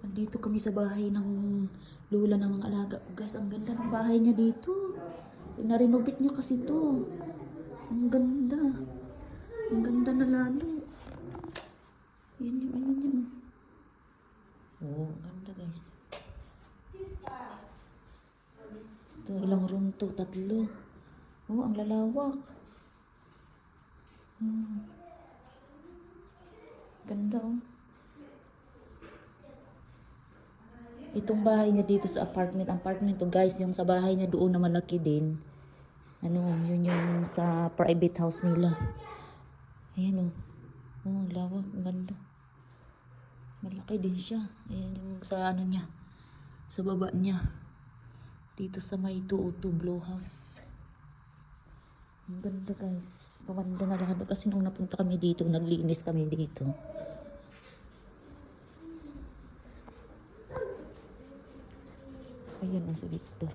Andito kami sa bahay ng lula ng mga alaga ko. Guys, ang ganda ng bahay niya dito. Narenovate niya kasi to. Ang ganda. Ang ganda na lalo. Yan yung ano niya. Oo, oh, ganda guys. Ito, ilang room to? Tatlo. Oo, ang lalawak. Hmm. Ganda oh. Itong bahay niya dito sa apartment, apartment to guys, yung sa bahay niya doon na malaki din. Ano, yun yung sa private house nila. Ayan oh. Oh, ang lawak, ganda. Malaki din siya. Ayan yung sa ano niya. Sa baba niya. Dito sa may 202 blow house. Ang ganda guys. Maganda na lahat. Kasi nung napunta kami dito, naglinis kami dito. Ayan na si Victor.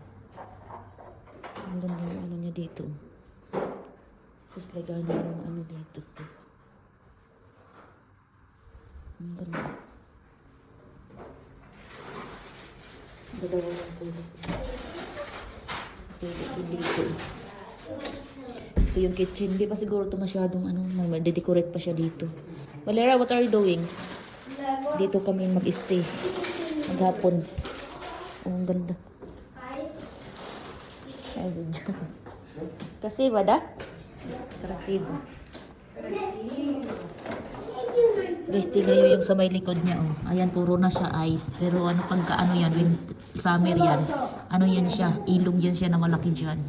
Ang ganda yung ano niya dito. Tapos lagayan niya ng ano dito. Ang ganda. Dalawa yung tulog. Tulog din dito. Ito yung kitchen. Hindi pa siguro ito masyadong ano, may decorate pa siya dito. Valera, what are you doing? Dito kami mag-stay. Maghapon. Oh, ang ganda. Ay, Kasi ba da? Krasibo. Guys, tingnan nyo yung sa may likod niya, oh. Ayan, puro na siya ice. Pero ano pagka ano yan, when summer yan, ano yan siya, ilog yan siya na malaki dyan.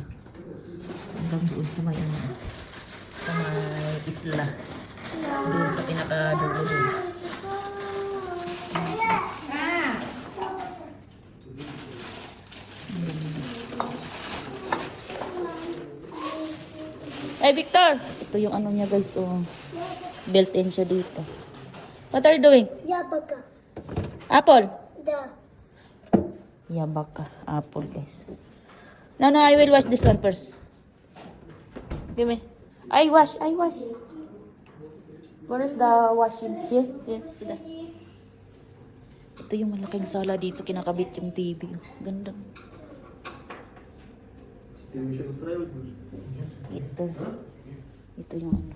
Hanggang doon sa may ano, sa may isla. Doon sa pinaka-dulo doon. Hey, Victor! Ito yung ano niya, guys. Oh. Built-in siya dito. What are you doing? Yabaka. Apple? Da. Yabaka. Apple, guys. No, no, I will wash this one first. Give me. I wash, I wash. Where is the washing? Here, here, sila. Ito yung malaking sala dito, kinakabit yung TV. Ganda. Ganda. Ты его еще настраивать будешь? Ito. Ito yung ano.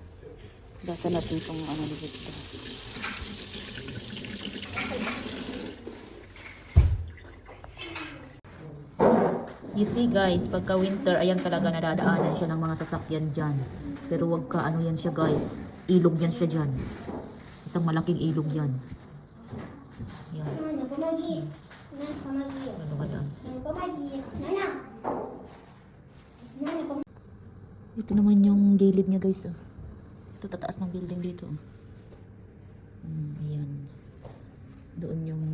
Basa natin itong ano dito. You see guys, pagka winter, ayan talaga nadadaanan siya ng mga sasakyan dyan. Pero wag ka, ano yan siya guys, ilog yan siya dyan. Isang malaking ilog yan. Yan, Наня, помоги. Наня, помоги. ano ba yan? Наня, помоги. Ito naman yung gilid niya guys. Oh. Ito tataas ng building dito. Mm, ayan. Doon yung